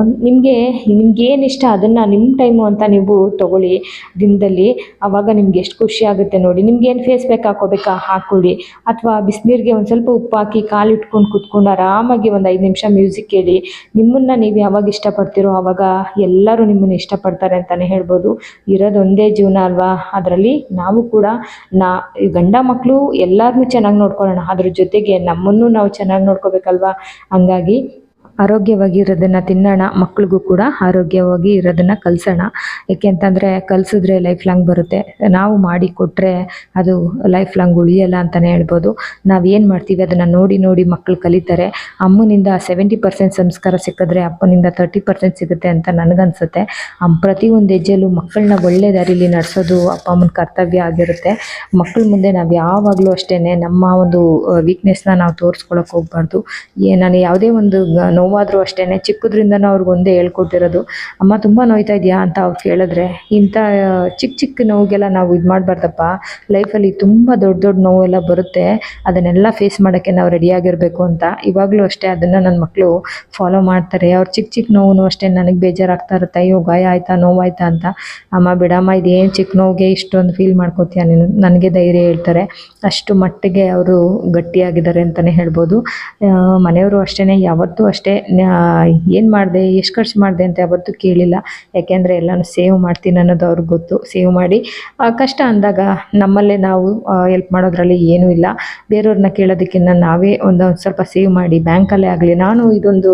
ಒಂದು ನಿಮಗೆ ನಿಮ್ಗೇನು ಇಷ್ಟ ಅದನ್ನು ನಿಮ್ಮ ಟೈಮು ಅಂತ ನೀವು ತಗೊಳ್ಳಿ ದಿನದಲ್ಲಿ. ಆವಾಗ ನಿಮ್ಗೆ ಎಷ್ಟು ಖುಷಿ ಆಗುತ್ತೆ ನೋಡಿ. ನಿಮ್ಗೇನು ಫೇಸ್ ಪ್ಯಾಕ್ ಹಾಕೋಬೇಕಾ? ಹಾಕೊಳ್ಳಿ. ಅಥವಾ ಬಿಸಿನೀರಿಗೆ ಒಂದು ಸ್ವಲ್ಪ ಉಪ್ಪು ಹಾಕಿ ಕಾಲು ಇಟ್ಕೊಂಡು ಕೂತ್ಕೊಂಡು ಆರಾಮಾಗಿ ಒಂದು ಐದು ನಿಮಿಷ ಮ್ಯೂಸಿಕ್ ಕೇಳಿ. ನಿಮ್ಮನ್ನು ನೀವು ಯಾವಾಗ ಇಷ್ಟಪಡ್ತೀರೋ ಆವಾಗ ಎಲ್ಲರೂ ನಿಮ್ಮನ್ನು ಇಷ್ಟಪಡ್ತಾರೆ ಅಂತಲೇ ಹೇಳ್ಬೋದು. ಇರೋದೊಂದೇ ಜೀವನ ಅಲ್ವಾ? ಅದರಲ್ಲಿ ನಾವು ಕೂಡ ನಾ, ಈ ಗಂಡ ಮಕ್ಕಳು ಎಲ್ಲಾರನ್ನೂ ಚೆನ್ನಾಗಿ ನೋಡ್ಕೊಳ್ಳೋಣ. ಅದ್ರ ಜೊತೆಗೆ ನಮ್ಮನ್ನು ನಾವು ಚೆನ್ನಾಗಿ ನೋಡ್ಕೋಬೇಕಲ್ವಾ? ಹಂಗಾಗಿ ಆರೋಗ್ಯವಾಗಿ ಇರೋದನ್ನು ತಿನ್ನೋಣ, ಮಕ್ಳಿಗೂ ಕೂಡ ಆರೋಗ್ಯವಾಗಿ ಇರೋದನ್ನು ಕಲಿಸೋಣ. ಏಕೆ ಅಂತಂದರೆ ಕಲಿಸಿದ್ರೆ ಲೈಫ್ ಲಾಂಗ್ ಬರುತ್ತೆ. ನಾವು ಮಾಡಿ ಕೊಟ್ಟರೆ ಅದು ಲೈಫ್ ಲಾಂಗ್ ಉಳಿಯಲ್ಲ ಅಂತಲೇ ಹೇಳ್ಬೋದು. ನಾವು ಏನು ಮಾಡ್ತೀವಿ, ಅದನ್ನು ನೋಡಿ ನೋಡಿ ಮಕ್ಕಳು ಕಲಿತಾರೆ. ಅಮ್ಮನಿಂದ ಸೆವೆಂಟಿ ಪರ್ಸೆಂಟ್ ಸಂಸ್ಕಾರ ಸಿಕ್ಕಿದ್ರೆ ಅಪ್ಪನಿಂದ ತರ್ಟಿ ಪರ್ಸೆಂಟ್ ಸಿಗುತ್ತೆ ಅಂತ ನನಗನ್ಸುತ್ತೆ. ಪ್ರತಿಯೊಂದು ಹೆಜ್ಜೆಯಲ್ಲೂ ಮಕ್ಕಳನ್ನ ಒಳ್ಳೆ ದಾರಿಲಿ ನಡೆಸೋದು ಅಪ್ಪ ಅಮ್ಮನ ಕರ್ತವ್ಯ ಆಗಿರುತ್ತೆ. ಮಕ್ಕಳ ಮುಂದೆ ನಾವು ಯಾವಾಗಲೂ ಅಷ್ಟೇ ನಮ್ಮ ಒಂದು ವೀಕ್ನೆಸ್ನ ನಾವು ತೋರಿಸ್ಕೊಳಕ್ಕೆ ಹೋಗ್ಬಾರ್ದು. ಏ, ನಾನು ಯಾವುದೇ ಒಂದು ನೋವಾದರೂ ಅಷ್ಟೇ ಚಿಕ್ಕದ್ರಿಂದನೂ ಅವ್ರಿಗೆ ಒಂದೇ ಹೇಳ್ಕೊಟ್ಟಿರೋದು. ಅಮ್ಮ, ತುಂಬ ನೋಯ್ತಾ ಇದೆಯಾ? ಅಂತ ಅವ್ರು ಕೇಳಿದ್ರೆ, ಇಂಥ ಚಿಕ್ಕ ಚಿಕ್ಕ ನೋವಿಗೆಲ್ಲ ನಾವು ಇದು ಮಾಡಬಾರ್ದಪ್ಪ. ಲೈಫಲ್ಲಿ ತುಂಬ ದೊಡ್ಡ ದೊಡ್ಡ ನೋವೆಲ್ಲ ಬರುತ್ತೆ. ಅದನ್ನೆಲ್ಲ ಫೇಸ್ ಮಾಡೋಕ್ಕೆ ನಾವು ರೆಡಿಯಾಗಿರಬೇಕು ಅಂತ. ಇವಾಗಲೂ ಅಷ್ಟೇ ಅದನ್ನು ನನ್ನ ಮಕ್ಕಳು ಫಾಲೋ ಮಾಡ್ತಾರೆ. ಅವ್ರು ಚಿಕ್ಕ ಚಿಕ್ಕ ನೋವು ಅಷ್ಟೇ ನನಗೆ ಬೇಜಾರಾಗ್ತಾ ಇರುತ್ತೆ. ಅಯ್ಯೋ, ಗಾಯ ಆಯ್ತಾ, ನೋವಾಯ್ತಾ? ಅಂತ. ಅಮ್ಮ, ಬಿಡಮ್ಮ, ಇದೇನು ಚಿಕ್ಕ ನೋವಿಗೆ ಇಷ್ಟೊಂದು ಫೀಲ್ ಮಾಡ್ಕೋತೀಯ ನೀನು? ನನಗೆ ಧೈರ್ಯ ಹೇಳ್ತಾರೆ. ಅಷ್ಟು ಮಟ್ಟಿಗೆ ಅವರು ಗಟ್ಟಿಯಾಗಿದ್ದಾರೆ ಅಂತಲೇ ಹೇಳ್ಬೋದು. ಮನೆಯವರು ಅಷ್ಟೇ ಯಾವತ್ತೂ ಅಷ್ಟೇ. ಏನು ಮಾಡಿದೆ, ಎಷ್ಟು ಖರ್ಚು ಮಾಡಿದೆ ಅಂತ ಯಾವತ್ತೂ ಕೇಳಿಲ್ಲ. ಯಾಕೆಂದರೆ ಎಲ್ಲನೂ ಸೇವ್ ಮಾಡ್ತೀನಿ ಅನ್ನೋದು ಅವ್ರಿಗೆ ಗೊತ್ತು. ಸೇವ್ ಮಾಡಿ ಕಷ್ಟ ಅಂದಾಗ ನಮ್ಮಲ್ಲೇ ನಾವು ಹೆಲ್ಪ್ ಮಾಡೋದ್ರಲ್ಲಿ ಏನೂ ಇಲ್ಲ. ಬೇರೆಯವ್ರನ್ನ ಕೇಳೋದಕ್ಕಿಂತ ನಾವೇ ಒಂದು ಸ್ವಲ್ಪ ಸೇವ್ ಮಾಡಿ, ಬ್ಯಾಂಕಲ್ಲೇ ಆಗಲಿ, ನಾನು ಇದೊಂದು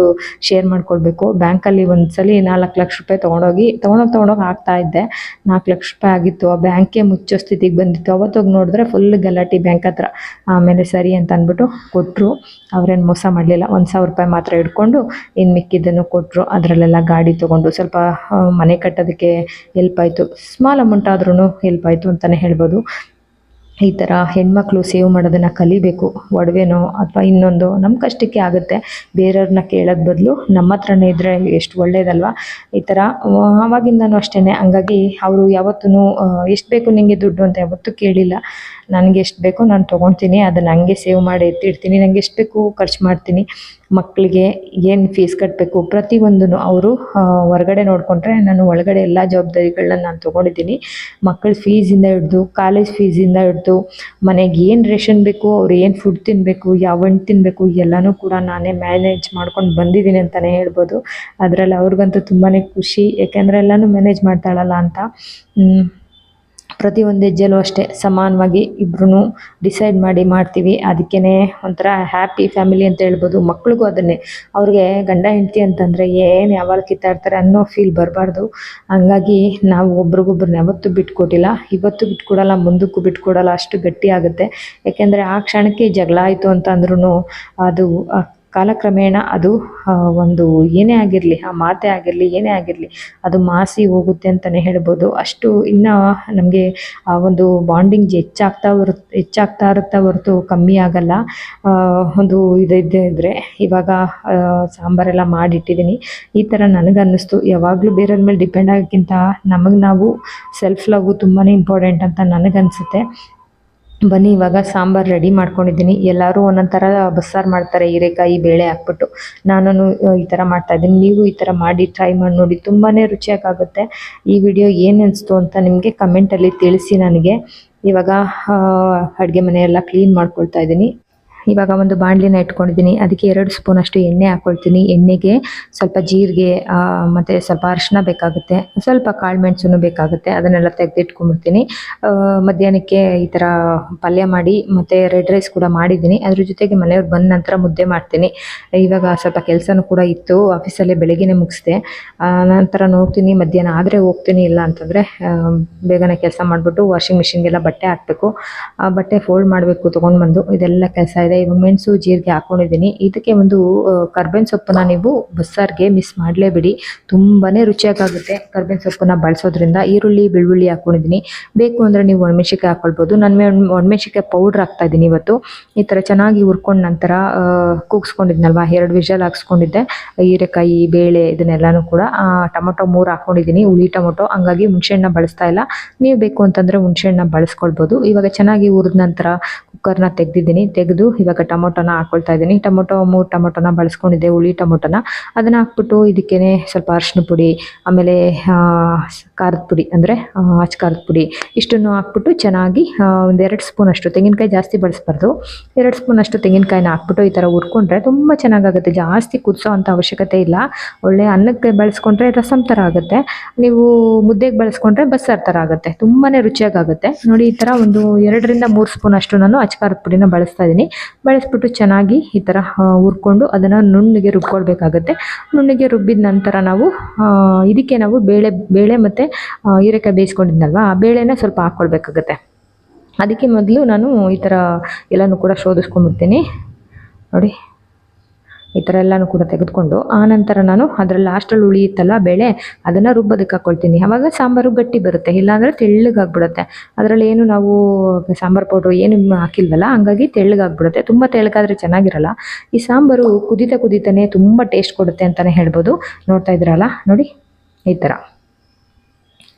ಶೇರ್ ಮಾಡ್ಕೊಳ್ಬೇಕು. ಬ್ಯಾಂಕಲ್ಲಿ ಒಂದು ಸಲ ನಾಲ್ಕು ಲಕ್ಷ ರೂಪಾಯಿ ತೊಗೊಂಡೋಗಿ ತೊಗೊಂಡೋಗಿ ತೊಗೊಂಡೋಗಿ ಹಾಕ್ತಾ ಇದ್ದೆ. ನಾಲ್ಕು ಲಕ್ಷ ರೂಪಾಯಿ ಆಗಿತ್ತು. ಆ ಬ್ಯಾಂಕೇ ಮುಚ್ಚೋ ಸ್ಥಿತಿಗೆ ಬಂದಿತ್ತು. ಅವತ್ತೋಗಿ ನೋಡಿದ್ರೆ ಫುಲ್ ಗಲಾಟೆ ಬ್ಯಾಂಕ್ ಹತ್ರ. ಆಮೇಲೆ ಸರಿ ಅಂತ ಅಂದ್ಬಿಟ್ಟು ಕೊಟ್ಟರು ಅವ್ರೇನು ಮೋಸ ಮಾಡಲಿಲ್ಲ. ಒಂದು ಸಾವಿರ ರೂಪಾಯಿ ಮಾತ್ರ ಇಟ್ಕೊಂಡು ಇನ್ನು ಮಿಕ್ಕಿದ್ದನ್ನು ಕೊಟ್ಟರು ಅದರಲ್ಲೆಲ್ಲ ಗಾಡಿ ತೊಗೊಂಡು ಸ್ವಲ್ಪ ಮನೆ ಕಟ್ಟೋದಕ್ಕೆ ಹೆಲ್ಪ್ ಆಯಿತು. ಸ್ಮಾಲ್ ಅಮೌಂಟ್ ಆದ್ರೂ ಹೆಲ್ಪ್ ಆಯಿತು ಅಂತಲೇ ಹೇಳ್ಬೋದು. ಈ ಥರ ಹೆಣ್ಮಕ್ಳು ಸೇವ್ ಮಾಡೋದನ್ನು ಕಲಿಬೇಕು. ಒಡವೆನೋ ಅಥವಾ ಇನ್ನೊಂದು ನಮ್ಮ ಕಷ್ಟಕ್ಕೆ ಆಗುತ್ತೆ. ಬೇರೆಯವ್ರನ್ನ ಕೇಳೋದ್ ಬದಲು ನಮ್ಮ ಹತ್ರನೇ ಇದ್ದರೆ ಎಷ್ಟು ಒಳ್ಳೇದಲ್ವಾ? ಈ ಥರ ಆವಾಗಿಂದನೂ ಅಷ್ಟೇ ಹಂಗಾಗಿ ಅವರು ಯಾವತ್ತೂ ಎಷ್ಟು ಬೇಕು ನಿಮಗೆ ದುಡ್ಡು? ಅಂತ ಯಾವತ್ತೂ ಕೇಳಿಲ್ಲ. ನನಗೆ ಎಷ್ಟು ಬೇಕೋ ನಾನು ತೊಗೊಳ್ತೀನಿ ಅದನ್ನು ಹಂಗೆ ಸೇವ್ ಮಾಡಿ ಎತ್ತಿಡ್ತೀನಿ. ನನಗೆ ಎಷ್ಟು ಬೇಕು ಖರ್ಚು ಮಾಡ್ತೀನಿ. ಮಕ್ಕಳಿಗೆ ಏನು ಫೀಸ್ ಕಟ್ಟಬೇಕು ಪ್ರತಿಯೊಂದೂ ಅವರು ಹೊರಗಡೆ ನೋಡಿಕೊಂಡ್ರೆ ನಾನು ಒಳಗಡೆ ಎಲ್ಲ ಜವಾಬ್ದಾರಿಗಳನ್ನ ನಾನು ತೊಗೊಂಡಿದ್ದೀನಿ. ಮಕ್ಕಳ ಫೀಸಿಂದ ಹಿಡ್ದು ಕಾಲೇಜ್ ಫೀಸಿಂದ ಹಿಡ್ದು, ಮನೆಗೆ ಏನು ರೇಷನ್ ಬೇಕು, ಅವ್ರು ಏನು ಫುಡ್ ತಿನ್ನಬೇಕು ಯಾವ ಹಣ್ಣು ತಿನ್ನಬೇಕು ಎಲ್ಲನೂ ಕೂಡ ನಾನೇ ಮ್ಯಾನೇಜ್ ಮಾಡ್ಕೊಂಡು ಬಂದಿದ್ದೀನಿ ಅಂತಲೇ ಹೇಳ್ಬೋದು. ಅದರಲ್ಲಿ ಅವ್ರಿಗಂತೂ ತುಂಬಾ ಖುಷಿ. ಯಾಕೆಂದರೆ ಎಲ್ಲನೂ ಮ್ಯಾನೇಜ್ ಮಾಡ್ತಾಳಲ್ಲ ಅಂತ. ಪ್ರತಿಯೊಂದು ಹೆಜ್ಜೆಲೂ ಅಷ್ಟೇ ಸಮಾನವಾಗಿ ಇಬ್ರು ಡಿಸೈಡ್ ಮಾಡಿ ಮಾಡ್ತೀವಿ. ಅದಕ್ಕೇ ಒಂಥರ ಹ್ಯಾಪಿ ಫ್ಯಾಮಿಲಿ ಅಂತ ಹೇಳ್ಬೋದು. ಮಕ್ಳಿಗೂ ಅದನ್ನೇ. ಅವ್ರಿಗೆ ಗಂಡ, ಹೆಂಡತಿ ಅಂತಂದರೆ ಏನು ಯಾವಾಗ ಕಿತ್ತಾಡ್ತಾರೆ ಅನ್ನೋ ಫೀಲ್ ಬರಬಾರ್ದು. ಹಂಗಾಗಿ ನಾವು ಒಬ್ರಿಗೊಬ್ರನ್ನ ಯಾವತ್ತೂ ಬಿಟ್ಕೊಟ್ಟಿಲ್ಲ. ಇವತ್ತು ಬಿಟ್ಕೊಡಲ್ಲ, ಮುಂದಕ್ಕೂ ಬಿಟ್ಕೊಡಲ್ಲ. ಅಷ್ಟು ಗಟ್ಟಿ ಆಗುತ್ತೆ. ಯಾಕೆಂದರೆ ಆ ಕ್ಷಣಕ್ಕೆ ಜಗಳ ಆಯಿತು ಅಂತ ಅಂದ್ರೂ ಅದು ಕಾಲಕ್ರಮೇಣ ಅದು ಒಂದು ಏನೇ ಆಗಿರಲಿ, ಆ ಮಾತೆ ಆಗಿರಲಿ, ಏನೇ ಆಗಿರಲಿ, ಅದು ಮಾಸಿ ಹೋಗುತ್ತೆ ಅಂತಲೇ ಹೇಳ್ಬೋದು. ಅಷ್ಟು ಇನ್ನು ನಮಗೆ, ಆ, ಒಂದು ಬಾಂಡಿಂಗ್ ಹೆಚ್ಚಾಗ್ತಾ ಬರುತ್ತೆ ಹೆಚ್ಚಾಗ್ತಾ ಇರುತ್ತಾ ಹೊರತು ಕಮ್ಮಿ ಆಗಲ್ಲ. ಒಂದು ಇದು ಇದ್ದೇ ಇದ್ದರೆ ಇವಾಗ ಸಾಂಬಾರೆಲ್ಲ ಮಾಡಿಟ್ಟಿದ್ದೀನಿ ಈ ಥರ ನನಗೆ ಅನ್ನಿಸ್ತು ಯಾವಾಗಲೂ ಬೇರೆಯವ್ರ ಮೇಲೆ ಡಿಪೆಂಡ್ ಆಗೋಕ್ಕಿಂತ ನಮಗೆ ನಾವು ಸೆಲ್ಫ್ ಲವ್ ತುಂಬಾ ಇಂಪಾರ್ಟೆಂಟ್ ಅಂತ ನನಗನ್ಸುತ್ತೆ. ಬನ್ನಿ, ಇವಾಗ ಸಾಂಬಾರು ರೆಡಿ ಮಾಡ್ಕೊಂಡಿದ್ದೀನಿ. ಎಲ್ಲರೂ ಒಂದೊಂದು ಥರ ಬಸ್ಸಾರು ಮಾಡ್ತಾರೆ, ಹೀರೆಕಾಯಿ, ಬೇಳೆ ಹಾಕ್ಬಿಟ್ಟು. ನಾನು ಈ ಥರ ಮಾಡ್ತಾ ಇದ್ದೀನಿ. ನೀವು ಈ ಥರ ಮಾಡಿ ಟ್ರೈ ಮಾಡಿ ನೋಡಿ ತುಂಬಾ ರುಚಿಯಾಗುತ್ತೆ ಈ ವಿಡಿಯೋ ಏನು ಅನಿಸ್ತು ಅಂತ ನಿಮಗೆ ಕಮೆಂಟಲ್ಲಿ ತಿಳಿಸಿ ನನಗೆ. ಇವಾಗ ಅಡುಗೆ ಮನೆಯೆಲ್ಲ ಕ್ಲೀನ್ ಮಾಡ್ಕೊಳ್ತಾ ಇದ್ದೀನಿ. ಇವಾಗ ಒಂದು ಬಾಣಲಿನ ಇಟ್ಕೊಂಡಿದ್ದೀನಿ. ಅದಕ್ಕೆ ಎರಡು ಸ್ಪೂನ್ ಅಷ್ಟು ಎಣ್ಣೆ ಹಾಕ್ಕೊಳ್ತೀನಿ ಎಣ್ಣೆಗೆ ಸ್ವಲ್ಪ ಜೀರಿಗೆ ಮತ್ತು ಸ್ವಲ್ಪ ಅರಿಶಿನ ಬೇಕಾಗುತ್ತೆ. ಸ್ವಲ್ಪ ಕಾಳು ಮೆಣಸು ಬೇಕಾಗುತ್ತೆ. ಅದನ್ನೆಲ್ಲ ತೆಗೆದಿಟ್ಕೊಂಡ್ಬಿಡ್ತೀನಿ ಮಧ್ಯಾಹ್ನಕ್ಕೆ ಈ ಥರ ಪಲ್ಯ ಮಾಡಿ, ಮತ್ತು ರೆಡ್ ರೈಸ್ ಕೂಡ ಮಾಡಿದ್ದೀನಿ. ಅದ್ರ ಜೊತೆಗೆ ಮನೆಯವ್ರು ಬಂದ ನಂತರ ಮುದ್ದೆ ಮಾಡ್ತೀನಿ. ಇವಾಗ ಸ್ವಲ್ಪ ಕೆಲಸನೂ ಕೂಡ ಇತ್ತು. ಆಫೀಸಲ್ಲೇ ಬೆಳಗ್ಗೆನೇ ಮುಗಿಸಿದೆ. ನಂತರ ನೋಡ್ತೀನಿ. ಮಧ್ಯಾಹ್ನ ಆದರೆ ಹೋಗ್ತೀನಿ. ಇಲ್ಲ ಅಂತಂದರೆ ಬೇಗನೆ ಕೆಲಸ ಮಾಡಿಬಿಟ್ಟು ವಾಷಿಂಗ್ ಮಿಷಿನ್ಗೆಲ್ಲ ಬಟ್ಟೆ ಹಾಕಬೇಕು. ಬಟ್ಟೆ ಫೋಲ್ಡ್ ಮಾಡಬೇಕು ತೊಗೊಂಡು ಬಂದು ಇದೆಲ್ಲ ಕೆಲಸ ಇದೆ. ಇವಾಗ ಮೆಣಸು, ಜೀರಿಗೆ ಹಾಕೊಂಡಿದ್ದೀನಿ. ಇದಕ್ಕೆ ಒಂದು ಕರ್ಬೇವಿನ ಸೊಪ್ಪನ್ನ ನೀವು ಬಸ್ಸಾರ್ಗೆ ಮಿಸ್ ಮಾಡಲೇಬಿಡಿ. ತುಂಬಾನೇ ರುಚಿಯಾಗುತ್ತೆ ಕರ್ಬೇವಿನ ಸೊಪ್ಪನ್ನ ಬಳಸೋದ್ರಿಂದ. ಈರುಳ್ಳಿ, ಬೆಳ್ಳುಳ್ಳಿ ಹಾಕೊಂಡಿದ್ದೀನಿ. ಬೇಕು ಅಂದರೆ ನೀವು ಒಣಮೆಣಸಿಕಾಯಿ ಹಾಕೊಳ್ಬೋದು. ನಾನು ಒಣಮೆಣಸಿಕಾಯಿ ಪೌಡ್ರ್ ಹಾಕ್ತಾ ಇದ್ದೀನಿ ಇವತ್ತು. ಈ ಥರ ಚೆನ್ನಾಗಿ ಹುರ್ಕೊಂಡ ನಂತರ ಕೂಗಿಸ್ಕೊಂಡಿದ್ನಲ್ವಾ? ಎರಡು ವಿಷಲ್ ಹಾಕ್ಸ್ಕೊಂಡಿದ್ದೆ. ಹೀರೆಕಾಯಿ, ಬೇಳೆ ಇದನ್ನೆಲ್ಲನೂ ಕೂಡ ಟೊಮೊಟೊ ಮೂರು ಹಾಕ್ಕೊಂಡಿದ್ದೀನಿ ಹುಳಿ ಟೊಮೊಟೊ. ಹಂಗಾಗಿ ಹುಣಸೆಹಣ್ಣ ಬಳಸ್ತಾ ಇಲ್ಲ. ನೀವು ಬೇಕು ಅಂತಂದರೆ ಹುಣಸೆಹಣ್ಣ ಬಳಸ್ಕೊಳ್ಬೋದು. ಇವಾಗ ಚೆನ್ನಾಗಿ ಹುರಿದ ನಂತರ ಕುಕ್ಕರ್ನ ತೆಗೆದಿದ್ದೀನಿ. ತೆಗೆದು ಇವಾಗ ಟೊಮೊಟೊನ ಹಾಕೊಳ್ತಾ ಇದ್ದೀನಿ. ಟೊಮೊಟೊ ಮೂರು ಟೊಮೊಟೊನ ಬಳಸ್ಕೊಂಡಿದ್ದೆ, ಹುಳಿ ಟೊಮೊಟೊನ. ಅದನ್ನು ಹಾಕ್ಬಿಟ್ಟು ಇದಕ್ಕೇನೆ ಸ್ವಲ್ಪ ಅರಿಶಿನ ಪುಡಿ, ಆಮೇಲೆ ಖಾರದ ಪುಡಿ ಅಂದರೆ ಅಚ್ಚ ಖಾರದ ಪುಡಿ ಇಷ್ಟನ್ನು ಹಾಕ್ಬಿಟ್ಟು ಚೆನ್ನಾಗಿ ಒಂದೆರಡು ಸ್ಪೂನ್ ಅಷ್ಟು ತೆಂಗಿನಕಾಯಿ ಜಾಸ್ತಿ ಬಳಸ್ಬಾರ್ದು. ಎರಡು ಸ್ಪೂನ್ ಅಷ್ಟು ತೆಂಗಿನಕಾಯಿನ ಹಾಕ್ಬಿಟ್ಟು ಈ ಥರ ಹುರ್ಕೊಂಡ್ರೆ ತುಂಬ ಚೆನ್ನಾಗಾಗುತ್ತೆ. ಜಾಸ್ತಿ ಕುದಿಸೋ ಅಂಥ ಅವಶ್ಯಕತೆ ಇಲ್ಲ. ಒಳ್ಳೆ ಅನ್ನಕ್ಕೆ ಬಳಸ್ಕೊಂಡ್ರೆ ರಸಮ್ ಥರ ಆಗುತ್ತೆ. ನೀವು ಮುದ್ದೆಗೆ ಬಳಸ್ಕೊಂಡ್ರೆ ಬಸ್ಸಾರು ಥರ ಆಗುತ್ತೆ. ತುಂಬಾ ರುಚಿಯಾಗುತ್ತೆ ನೋಡಿ ಈ ಥರ ಒಂದು ಎರಡರಿಂದ ಮೂರು ಸ್ಪೂನ್ ಅಷ್ಟು ನಾನು ಅಚ್ಚ ಖಾರದ ಪುಡಿನ ಬಳಸ್ತಾ ಇದ್ದೀನಿ. ಬಳಸ್ಬಿಟ್ಟು ಚೆನ್ನಾಗಿ ಈ ಥರ ಹುರ್ಕೊಂಡು ಅದನ್ನು ನುಣ್ಣಗೆ ರುಬ್ಕೊಳ್ಬೇಕಾಗತ್ತೆ. ನುಣ್ಣಗೆ ರುಬ್ಬಿದ ನಂತರ ನಾವು ಇದಕ್ಕೆ ನಾವು ಬೇಳೆ ಬೇಳೆ ಮತ್ತು ಹೀರೆಕಾಯಿ ಬೇಯಿಸ್ಕೊಂಡಿದ್ನಲ್ವ, ಆ ಬೇಳೆನ ಸ್ವಲ್ಪ ಹಾಕ್ಕೊಳ್ಬೇಕಾಗತ್ತೆ. ಅದಕ್ಕೆ ಮೊದಲು ನಾನು ಈ ಥರ ಎಲ್ಲನೂ ಕೂಡ ಶೋಧಿಸ್ಕೊಂಡ್ಬಿಡ್ತೀನಿ. ನೋಡಿ. ಈ ಥರ ಎಲ್ಲನೂ ಕೂಡ ತೆಗೆದುಕೊಂಡು ಆನಂತರ ನಾನು ಅದರ ಲಾಸ್ಟಲ್ಲಿ ಉಳಿಯುತ್ತಲ್ಲ ಬೇಳೆ, ಅದನ್ನು ರುಬ್ಬೋದಕ್ಕೆ ಹಾಕ್ಕೊಳ್ತೀನಿ ಆವಾಗ ಸಾಂಬಾರು ಗಟ್ಟಿ ಬರುತ್ತೆ, ಇಲ್ಲಾಂದರೆ ತೆಳ್ಳಗಾಗ್ಬಿಡುತ್ತೆ. ಅದರಲ್ಲಿ ಏನು ನಾವು ಸಾಂಬಾರು ಪೌಡ್ರು ಏನು ಹಾಕಿಲ್ವಲ್ಲ, ಹಂಗಾಗಿ ತೆಳ್ಳಗಾಗ್ಬಿಡುತ್ತೆ. ತುಂಬ ತೆಳ್ಳಗಾದ್ರೆ ಚೆನ್ನಾಗಿರಲ್ಲ. ಈ ಸಾಂಬಾರು ಕುದಿತ ಕುದಿತಾನೆ ತುಂಬ ಟೇಸ್ಟ್ ಕೊಡುತ್ತೆ ಅಂತಲೇ ಹೇಳ್ಬೋದು. ನೋಡ್ತಾ ಇದ್ದೀರಲ್ಲ? ನೋಡಿ, ಈ ಥರ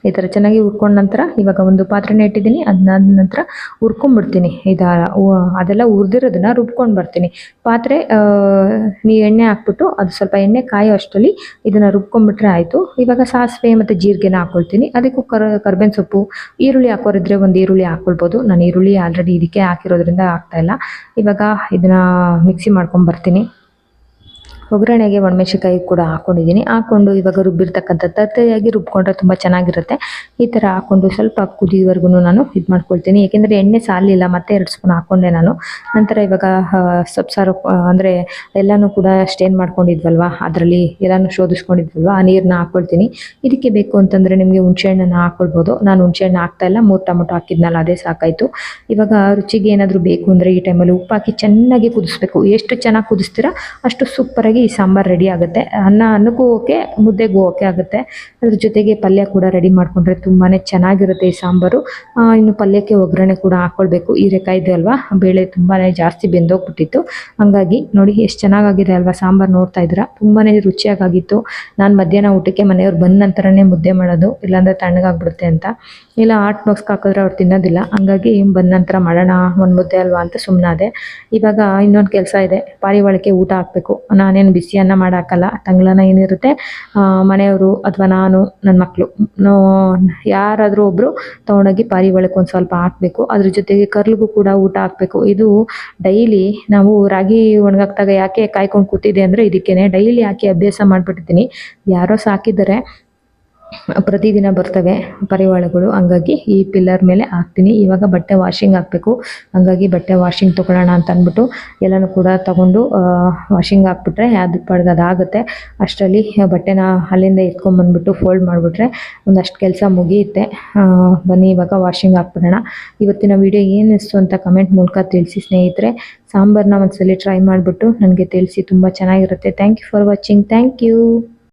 ಈ ಥರ ಚೆನ್ನಾಗಿ ಹುರ್ಕೊಂಡ ನಂತರ ಇವಾಗ ಒಂದು ಪಾತ್ರೆನ ಇಟ್ಟಿದ್ದೀನಿ. ಅದನ್ನಾದ ನಂತರ ಹುರ್ಕೊಂಡ್ಬಿಡ್ತೀನಿ. ಇದು ಅದೆಲ್ಲ ಹುರಿದಿರೋದನ್ನ ರುಬ್ಕೊಂಡು ಬರ್ತೀನಿ. ಪಾತ್ರೆ ನೀ ಎಣ್ಣೆ ಹಾಕ್ಬಿಟ್ಟು ಅದು ಸ್ವಲ್ಪ ಎಣ್ಣೆ ಕಾಯೋ ಅಷ್ಟರಲ್ಲಿ ಇದನ್ನು ರುಬ್ಕೊಂಡ್ಬಿಟ್ರೆ ಆಯಿತು. ಇವಾಗ ಸಾಸಿವೆ ಮತ್ತು ಜೀರಿಗೆನ ಹಾಕ್ಕೊಳ್ತೀನಿ ಅದಕ್ಕೂ ಕರ್, ಕರ್ಬೇವಿನ ಸೊಪ್ಪು, ಈರುಳ್ಳಿ ಹಾಕೋರಿದ್ರೆ ಒಂದು ಈರುಳ್ಳಿ ಹಾಕ್ಕೊಳ್ಬೋದು ನಾನು ಈರುಳ್ಳಿ ಆಲ್ರೆಡಿ ಇದಕ್ಕೆ ಹಾಕಿರೋದ್ರಿಂದ ಹಾಕ್ತಾಯಿಲ್ಲ ಇವಾಗ ಇದನ್ನು ಮಿಕ್ಸಿ ಮಾಡ್ಕೊಂಡು ಬರ್ತೀನಿ. ಒಗ್ಗರಣೆಗೆ ಒಣಮೆಣಸಿಕಾಯಿ ಕೂಡ ಹಾಕೊಂಡಿದ್ದೀನಿ. ಹಾಕೊಂಡು ಇವಾಗ ರುಬ್ಬಿರ್ತಕ್ಕಂಥ ತತ್ತೆಯಾಗಿ ರುಬ್ಕೊಂಡ್ರೆ ತುಂಬ ಚೆನ್ನಾಗಿರುತ್ತೆ. ಈ ಥರ ಹಾಕೊಂಡು ಸ್ವಲ್ಪ ಕುದಿಯೋವರೆಗೂ ನಾನು ಇದು ಮಾಡ್ಕೊಳ್ತೀನಿ. ಏಕೆಂದರೆ ಎಣ್ಣೆ ಸಾಲಿಲ್ಲ ಮತ್ತೆ ಎರಡು ಸ್ಪೂನ್ ಹಾಕ್ಕೊಂಡೆ ನಾನು. ನಂತರ ಇವಾಗ ಸೊಪ್ಸಾರು ಅಂದರೆ ಎಲ್ಲನೂ ಕೂಡ ಸ್ಟೇನ್ ಮಾಡ್ಕೊಂಡಿದ್ವಲ್ವ? ಅದರಲ್ಲಿ ಎಲ್ಲನೂ ಶೋಧಿಸ್ಕೊಂಡಿದ್ವಲ್ವ? ಆ ನೀರನ್ನ ಹಾಕ್ಕೊಳ್ತೀನಿ ಇದಕ್ಕೆ ಬೇಕು ಅಂತಂದರೆ ನಿಮಗೆ ಹುಣಸೆಹಣ್ಣನ್ನು ಹಾಕ್ಕೊಳ್ಬೋದು ನಾನು ಹುಣಸೆಹಣ್ಣು ಹಾಕ್ತಾ ಇಲ್ಲ, ಮೂರು ಟೊಮೊಟೊ ಹಾಕಿದ್ನಲ್ಲ, ಅದೇ ಸಾಕಾಯಿತು. ಇವಾಗ ರುಚಿಗೆ ಏನಾದರೂ ಬೇಕು ಅಂದರೆ ಈ ಟೈಮಲ್ಲಿ ಉಪ್ಪು ಹಾಕಿ ಚೆನ್ನಾಗಿ ಕುದಿಸ್ಬೇಕು. ಎಷ್ಟು ಚೆನ್ನಾಗಿ ಕುದಿಸ್ತೀರಾ ಅಷ್ಟು ಸೂಪರಾಗಿ ಈ ಸಾಂಬಾರು ರೆಡಿ ಆಗುತ್ತೆ. ಅನ್ನ ಅನ್ನಕ್ಕೂ ಓಕೆ ಮುದ್ದೆಗೂ ಓಕೆ ಆಗುತ್ತೆ. ಅದ್ರ ಜೊತೆಗೆ ಪಲ್ಯ ಕೂಡ ರೆಡಿ ಮಾಡಿಕೊಂಡ್ರೆ ತುಂಬಾ ಚೆನ್ನಾಗಿರುತ್ತೆ ಈ ಸಾಂಬಾರು. ಇನ್ನು ಪಲ್ಯಕ್ಕೆ ಒಗ್ಗರಣೆ ಕೂಡ ಹಾಕ್ಕೊಳ್ಬೇಕು ಇದೆ ಅಲ್ವಾ? ಬೇಳೆ ತುಂಬಾ ಜಾಸ್ತಿ ಬೆಂದೋಗ್ಬಿಟ್ಟಿತ್ತು. ಹಂಗಾಗಿ ನೋಡಿ ಎಷ್ಟು ಚೆನ್ನಾಗಾಗಿದೆ ಅಲ್ವಾ ಸಾಂಬಾರು ನೋಡ್ತಾ ಇದ್ದೀರಾ? ತುಂಬಾ ರುಚಿಯಾಗಿತ್ತು ನಾನು ಮಧ್ಯಾಹ್ನ ಊಟಕ್ಕೆ ಮನೆಯವ್ರು ಬಂದ ನಂತರನೇ ಮುದ್ದೆ ಮಾಡೋದು, ಇಲ್ಲಾಂದರೆ ತಣ್ಣಗಾಗ್ಬಿಡುತ್ತೆ ಅಂತ. ಇಲ್ಲ ಆಟ್ ಬಾಕ್ಸ್ಗೆ ಹಾಕಿದ್ರೆ ಅವ್ರು ತಿನ್ನೋದಿಲ್ಲ. ಹಂಗಾಗಿ ಬಂದ ನಂತರ ಮಾಡೋಣ ಒಂದು ಮುದ್ದೆ ಅಲ್ವಾ ಅಂತ ಸುಮ್ಮನಾದೆ ಇವಾಗ ಇನ್ನೊಂದು ಕೆಲಸ ಇದೆ. ಪಾರಿವಾಳಕ್ಕೆ ಊಟ ಹಾಕಬೇಕು. ನಾನೇನು ಬಿಸಿ ಅನ್ನ ಮಾಡಾಕಲ್ಲ. ತಂಗ್ಳನ ಏನಿರುತ್ತೆ ಮನೆಯವರು ಅಥವಾ ನಾನು ನನ್ನ ಮಕ್ಕಳು ಯಾರಾದರೂ ಒಬ್ಬರು ತೊಗೊಂಡೋಗಿ ಪಾರಿವಾಳಕ್ಕೆ ಒಂದು ಸ್ವಲ್ಪ ಹಾಕಬೇಕು. ಅದ್ರ ಜೊತೆಗೆ ಕರ್ಲಿಗೂ ಕೂಡ ಊಟ ಹಾಕಬೇಕು. ಇದು ಡೈಲಿ ನಾವು ರಾಗಿ ಒಣಗಾಕ್ದಾಗ ಯಾಕೆ ಕಾಯ್ಕೊಂಡು ಕೂತಿದೆ ಅಂದರೆ ಇದಕ್ಕೇನೆ ಡೈಲಿ ಹಾಕಿ ಅಭ್ಯಾಸ ಮಾಡಿಬಿಟ್ಟಿದ್ದೀನಿ. ಯಾರೋ ಸಾಕಿದ್ದಾರೆ. ಪ್ರತಿದಿನ ಬರ್ತವೆ ಪರಿವಾಳಗಳು ಹಂಗಾಗಿ ಈ ಪಿಲ್ಲರ್ ಮೇಲೆ ಹಾಕ್ತೀನಿ. ಇವಾಗ ಬಟ್ಟೆ ವಾಷಿಂಗ್ ಹಾಕಬೇಕು. ಹಂಗಾಗಿ ಬಟ್ಟೆ ವಾಷಿಂಗ್ ತೊಗೊಳ್ಳೋಣ ಅಂತ ಅಂದ್ಬಿಟ್ಟು ಎಲ್ಲನೂ ಕೂಡ ತಗೊಂಡು ವಾಷಿಂಗ್ ಹಾಕ್ಬಿಟ್ರೆ ಅದು ಪಡೆದು ಅದಾಗುತ್ತೆ. ಅಷ್ಟರಲ್ಲಿ ಬಟ್ಟೆನ ಅಲ್ಲಿಂದ ಎತ್ಕೊಂಬಂದ್ಬಿಟ್ಟು ಫೋಲ್ಡ್ ಮಾಡಿಬಿಟ್ರೆ ಒಂದಷ್ಟು ಕೆಲಸ ಮುಗಿಯುತ್ತೆ. ಬನ್ನಿ ಇವಾಗ ವಾಷಿಂಗ್ ಹಾಕ್ಬಿಡೋಣ. ಇವತ್ತಿನ ವಿಡಿಯೋ ಏನಿಸ್ತು ಅಂತ ಕಮೆಂಟ್ ಮೂಲಕ ತಿಳಿಸಿ ಸ್ನೇಹಿತರೆ. ಸಾಂಬಾರನ್ನ ಒಂದ್ಸಲಿ ಟ್ರೈ ಮಾಡಿಬಿಟ್ಟು ನನಗೆ ತಿಳಿಸಿ. ತುಂಬ ಚೆನ್ನಾಗಿರುತ್ತೆ. Thank you for watching thank you